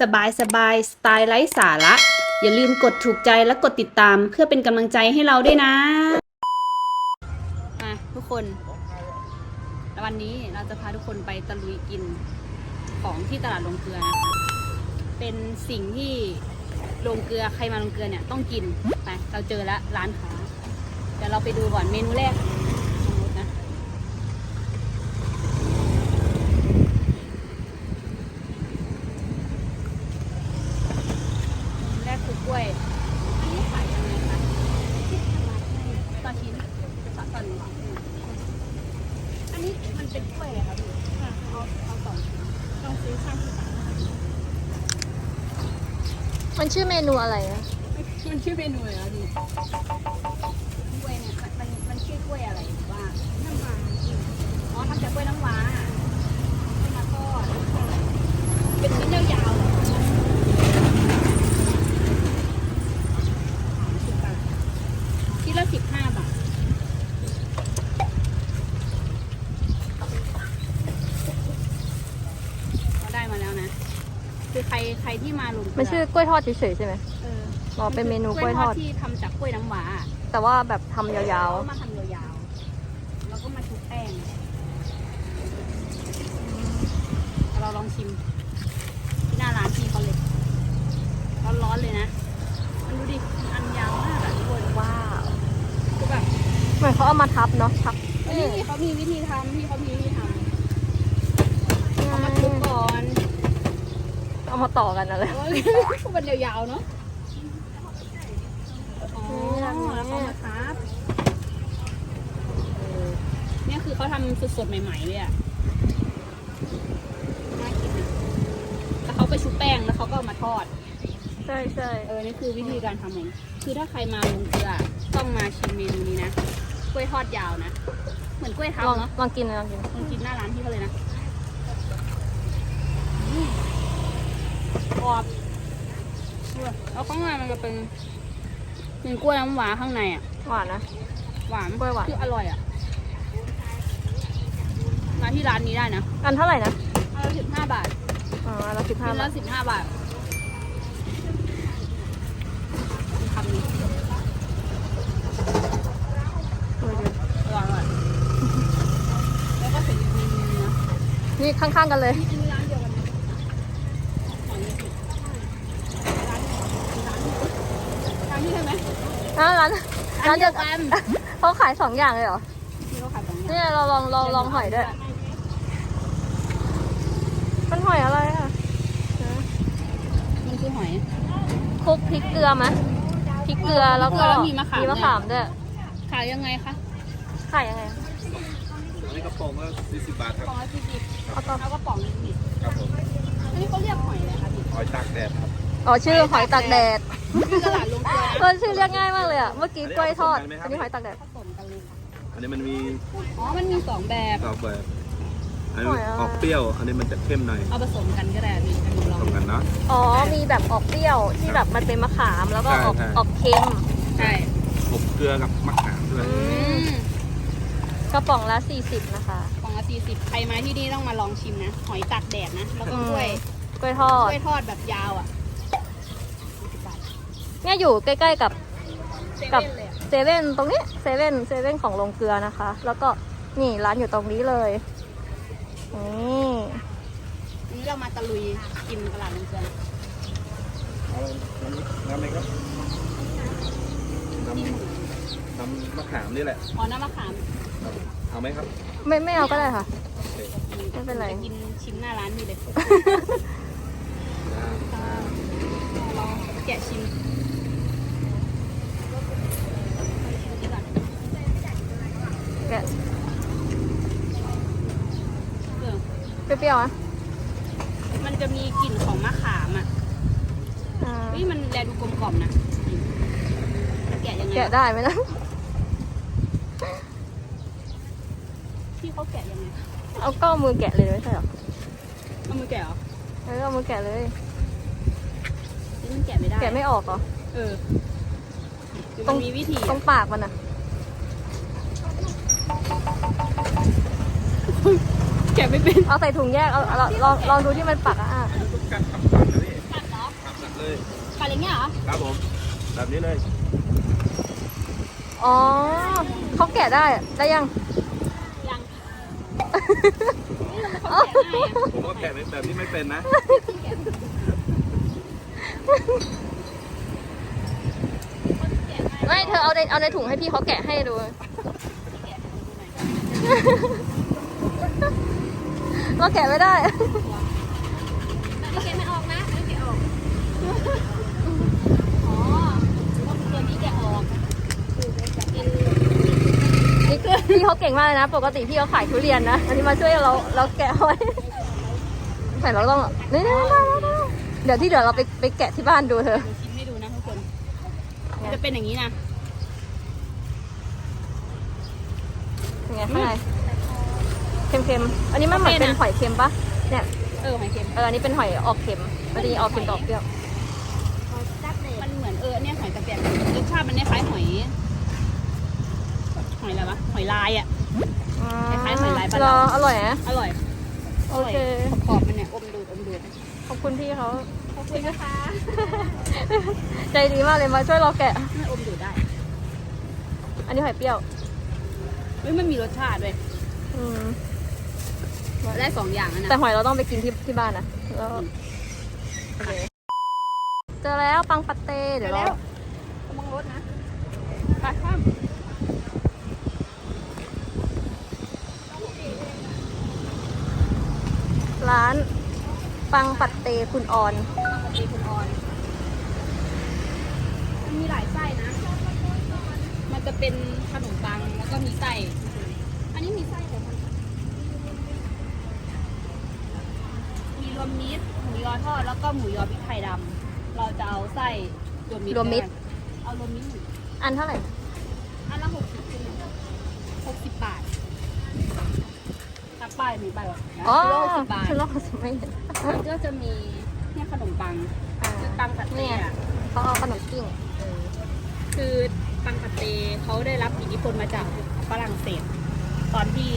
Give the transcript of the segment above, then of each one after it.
สบายสบายสไตล์ไร้สาระ อย่าลืมกดถูกใจและกดติดตามเพื่อเป็นกำลังใจให้เราด้วยนะมาทุกคน วันนี้เราจะพาทุกคนไปตะลุยกินของที่ตลาดลงเกลือนะคะเป็นสิ่งที่ลงเกลือใครมาลงเกลือเนี่ยต้องกินไปเราเจอแล้วร้านค้าเดี๋ยวเราไปดูก่อนเมนูแรกสมมตินะ แรกคือกล้วย อันนี้ขายยังไงคะต่อชิ้นต่อตอนนี้อันนี้มันเป็นกล้วยเหรอคะพี่ค่ะเอาเอาสองชิ้นลองซื้อข้างที่สา มมันชื่อเมนูอะไรนะมันชื่อเมนูอะไรคะพี่กล้วยเนี่ยมันมันมันชื่อกล้วยอะไรหรือว่าน้ำว้าอ๋อทำจากกล้วยน้ำว้าไม่มาทอดเป็นชิ้นยาวๆเลยสิบบาทชิ้นละสิบห้าบาท เราได้มาแล้วนะ คือใครใครที่มา ลุงมันชื่อกล้วยทอดเฉยๆใช่ไหม เอออ๋อเป็นเมนูกล้วยทอด ที่ทำจากกล้วยน้ำว้าแต่ว่าแบบทำยาวแล้วมาทำยาวๆ แล้วก็มาชุบแป้งเอาเราลองชิม ที่หน้าร้านพี่เขาเลยร้อนๆเลยนะมันดูดิอันยาวมากอะทุกคนๆว้าวคือแบบ เหมือนเขาเอามาทับเนาะทับเฮ้ยพี่เขามีวิธีทำพี่เขามีวิธีทำเขามาชุบก่อน เอามาต่อกันอะไรโอ้ยมันยาวๆเนาะอ๋อแล้วเขามาทับเออเนี่ยคือเขาทำสดๆใหม่ๆเลยอะน่ากินอะแล้วเขาไปชุบแป้งแล้วเขาก็เอามาทอด ใช่ใช่เออ นี่คือวิธีการทำของคือถ้าใครมาลงเกลือต้องมาชิมเมนูนี้นะ กล้วยทอดยาวนะ เหมือนกล้วยทับลองเนาะลองกินลองกิน ลองกินหน้าร้านพี่เขาเลยนะอืมกรอบแล้วข้างในมัน จะเป็นเป็นกล้วยน้ำหวานข้างในอะ หวานนะ หวานกล้วยหวาน คืออร่อยอะ มาที่ร้านนี้ได้นะอันเท่าไหร่นะอันละสิบห้าบาทอ๋ออันละสิบห้าชิ้นบาละทสิบห้าบาทมีคำนี้เออดีอร่อยอร่อยแล้วก็เห็นอีกเมนูนึงนะนี่ข้างๆกันเลยนี่อันนี้ร้านเดียวกันนะของยี่สิบร้านร้านร้านนี้ใช่ไหม อ้าวร้าน ร้านเดียวกันเขาขายสองอย่างเลยเหรอที่เขาขายสองอย่างเนี่ยเราลองลองลองหอยด้วยมันหอยอะไรอะมันคือหอยคลุกพริกเกลือไหมพริกเกลือแล้วก็แล้วมีมะขามมีมะขามด้วยขายยังไงคะขายยังไงอันนี้กระป๋องละ40บาทครับกล่องละสี่สิบเอาต่อเอากระป๋องละสิบครับผมอันนี้เขาเรียกหอยอะไรคะพี่หอยตากแดดครับอ๋อชื่อหอยตากแดด ที่ตลาดลงเกลือเออชื่อเรียกง่ายมากเลยอะ เมื่อกี้กล้วยทอด อันนี้หอยตากแดดผสมกันเลยค่ะอันนี้มันมีอ๋อ มันมีสองแบบสองแบบ อันหนี้อยอะไรออกเปรี้ยว อันนี้มันจะเข้มหน่อยเอาผสมกันก็ได้พี่กันลองตรงกันเนาะ อ๋อ มีแบบออกเปรี้ยวที่แบบมันเป็นมะขามแล้วก็ออกใช่ใช่ออกเค็ม ใช่อบเกลือกับมะขามด้วยอือืมกระป๋องละ 40 นะคะกล่องละสี่สิบใครมาที่นี่ต้องมาลองชิมนะ หอยตากแดดนะ แล้วก็กล้วย กล้วยทอกดล้วยทอดแบบยาวอะ40บาท เนี่ยอยู่ใกล้ๆกับเซกับเว่นเลยอะเซเว่นตรงนี้เซเว่นเซเว่นของโรงเกลือนะคะ แล้วก็นี่ร้านอยู่ตรงนี้เลยนี่อันนี้เรามาตะลุยกินตลาดลงเกลือเอาน้ำอะไรครับน้ำน้ำมะขามนี่แหละอ๋อน้ำมะขามครับเอาไหมครับ ไม่ไม่เอาก็ได้ค่ะโอเคไม่เป็นไรจะกินชิมหน้าร้านนี่เลย อ่า ลอง แกะชิมนี่ก่อนแกะเออเปรี้ยวๆอะมันจะมีกลิ่นของมะขามอะอ่าเฮ้ยมันแลดูกลมกล่อมนะแกะยังไงแกะได้ไหมนะพี่เขาแกะยังไงเอาก็เอามือแกะเลยไม่ใช่เหรอเอามือแกะเหรอ เออเอามือแกะเลย นี่มันแกะไม่ได้แกะไม่ออกเหรอ เออหรือตรมันงมีวิธีตรอะงปากมันอะแกะไม่เป็นเอาใส่ถุงแยก เอาเอาลองลองดูที่มันปักอะอะทุกการทำก่อนนะพี่อย่างเงี้ยเหรอครับผม แบบนี้เลยอ๋อเขาแกะได้อะได้ยัง ยังนี่เราไม่เขาแกะง่ายอะผมก็แกะแบบนี้ไม่เป็นนะ ไม่เธอเอาในเอาในถุงให้พี่เขาแกะให้ดู เราแกะไม่ได้แต่นี่แกะไม่ออกนะไม่แกะออกอ๋อว่าตัวนี้แกะออกกินนี่พี่เขาเก่งมากเลยนะ ปกติพี่เขาขายทุเรียนนะ อันนี้มาช่วยเราเราแกะไว้แต่เราต้องนี่นี่นี่นี่ เดี๋ยวที่เดี๋ยวเราไปไปแกะที่บ้านดูเธอ เดี๋ยวชิมให้ดูนะทุกคนมันจะเป็นอย่างนี้นะยังไงข้างในเค็มๆ อันนี้มันเหมือนเป็นหอยเค็มปะเนี่ย เออหอยเค็มเอออันนี้เป็นหอยออกเค็มมันจะมีออกเค็มกับออกเปรี้ยว มันเหมือนเออเนี่ยหอยกระเปียกรสชาติมันคล้ายๆหอย หอยอะไรวะหอยลายอะ คล้ายๆหอยลายบ้านรเราออร่อยนะอร่อย โอเค ขอบๆมันเนี่ยอมดูดอมดูดขอบ คุณพี่เขาขอบคุณนะคะใจดีมากเลยมาช่วยเราแกะไม่อมดูดได้ อันนี้หอยเปรี้ยวเฮ้ยมันมีรสชาติด้วยอืมได้สองอย่างนะแต่หอยเราต้องไปกินที่ที่บ้านนะแล้วโอเคเจอแล้วปังปัตเต้เดี๋ยวเรา กำลังรถนะไปข้าม ร้าน ปังปัตเต้คุณออนปกติคุณออนมันมีหลายไส้นะ มันจะเป็นขนมปังแล้วก็มีไส้ อันนี้มีไส้แต่มันมีรวมมิตรหมูยอทอดแล้วก็หมูยอพริกไทยดำ เราจะเอาไส้รวมมิตรรวมมิตร เอารวมมิตรหนึ่งอันเท่าไหร่อันละหกสิบคุณหกสิบบาทตัก ป้ายมีป้ายแบบอ๋อหกสิบบาทฉันลองไม่เห็นมันก็จะมีเนี่ยขนมปังอ่าคือปังผัดเต้เนี่ยอะเขาเอาขนมปิ้งคือปังผัดเต้เขาได้รับอิทธิพลมาจากฝรั่งเศส ตอนที่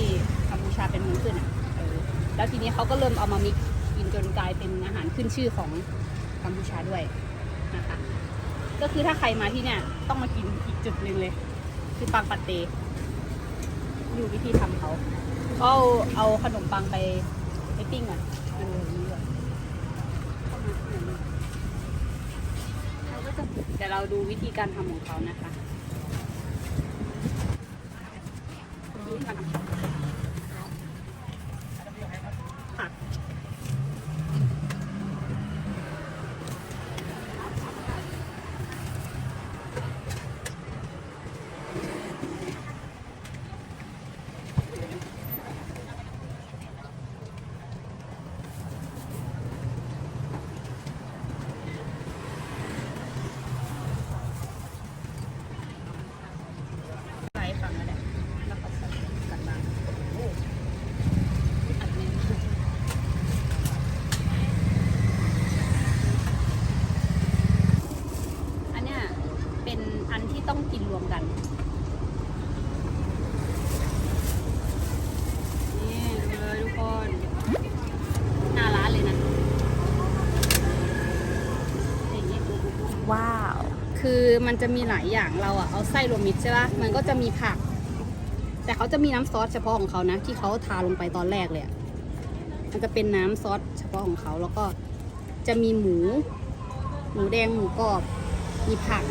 กัมพูชาเป็นเมืองขึ้นอะเออแล้วทีนี้เขาก็เริ่มเอามามิกซ์กินจนกลายเป็นอาหารขึ้นชื่อของกัมพูชาด้วยนะคะก็คือถ้าใครมาที่เนี่ยต้องมากินอีกจุดหนึ่งเลย คือปังปัดเตอยู่วิธีทำเขา ก็เอาขนมปังไปไปปิ้งอะเดี๋ยวเราดูวิธีการทำของเขานะคะ ใส่ฝั่งนั่นแหละแล้วก็ใส่กันมาโอ้อันนี้อันเนี้ยเป็นอันที่ต้องกินรวมกัน นี่ดูเลยทุกคน หน้าร้านเลยนะอย่างนี้ ว้าว คือมันจะมีหลายอย่างเราอะเอาไส้รวมมิตรใช่ปะมันก็จะมีผัก แต่เขาจะมีน้ำซอสเฉพาะของเขานะ ที่เขาทาลงไปตอนแรกเลยอะมันจะเป็นน้ำซอสเฉพาะของเขาแล้วก็จะมีหมู หมูแดงหมูกรอบ มีผัก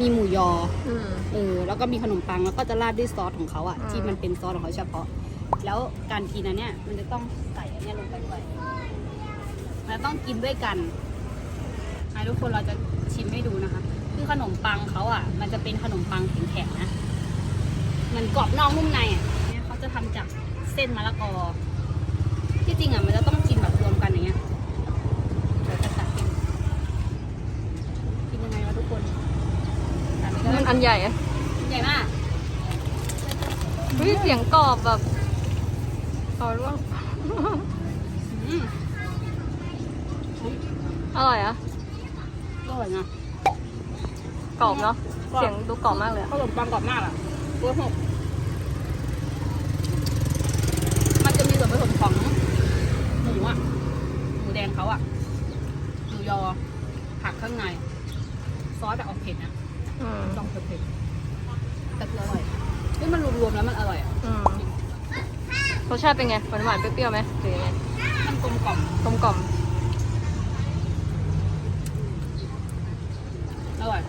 มีหมูยออืม เออแล้วก็มีขนมปังแล้วก็จะราดด้วยซอสของเขาอะอืมที่มันเป็นซอสของเขาเฉพาะ แล้วการกินอันเนี้ยมันจะต้องใส่อันเนี้ยลงไปด้วยมันต้องกินด้วยกัน ให้ทุกคนเราจะชิมให้ดูนะคะ คือขนมปังเขาอะมันจะเป็นขนมปังแข็งๆนะ มันกรอบนอกนุ่มในอะเนี่ยเขาจะทำจากเส้นมะละกอ ที่จริงอะมันจะต้องกินแบบรวมกันอย่างเงี้ยเดี๋ยวจะตัดกินกินยังไงวะทุกคนตัดไปเลมันยอันใหญ่อะใหญ่มากเฮ้ยเสียงกรอบแบบกรอบร่วงอืมอร่อยอะ อร่อยนะกรอบเนาะกรอบเสียงดูกรอบมากเลยอะขนมปังกรอบมากอะตัวหกมันจะมีส่วนผสมของหมูอะหมูแดงเขาอะหมูยอผักข้างใน ซอสแบบออกเผ็ดนะอืมลองเผ็ดๆแต่คืออร่อยเฮ้ยมันรวมๆแล้วมันอร่อยอะอืมรสชาติเป็นไงหวานหวานๆเปรี้ยวๆไหมหรือยังไงมันกลมกล่อมกลมกล่อม อร่อย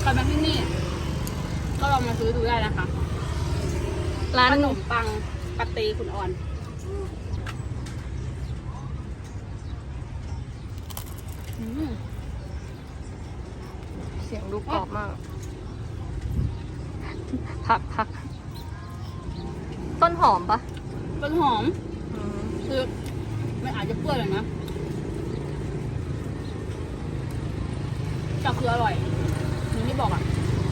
ใครมาที่นี่ ก็ลองมาซื้อดูได้นะคะ ร้าน ขนมปังปาเต้ คุณออนอืมเสียงดูกรอบมากพักพักต้นหอมปะต้นหอมอืมคือมันอาจจะเปื้อนเลยนะแต่คืออร่อยอย่างที่บอกอะ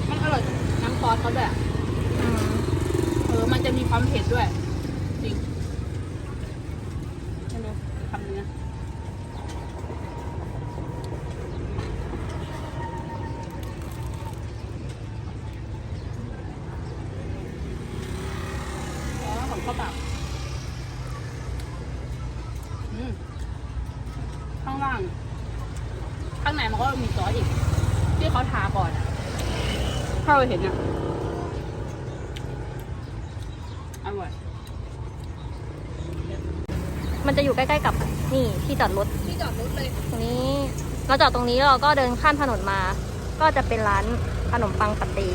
มันอร่อยน้ำซอสเขาด้วยอะอืมเออ มันจะมีความเผ็ดด้วย จริงใช่ไหม คำนี้นะของข้าวเปล่าอืมข้างล่าง ข้างในมันก็มีซอสอีก ที่เขาทาก่อนอะถ้าเราเห็นอะ อร่อย มันจะอยู่ใกล้ๆกับนี่ที่จอดรถที่จอดรถเลยตรงนี้ เราจอดตรงนี้เราก็เดินข้ามถนนมา ก็จะเป็นร้านขนมปังปาเต้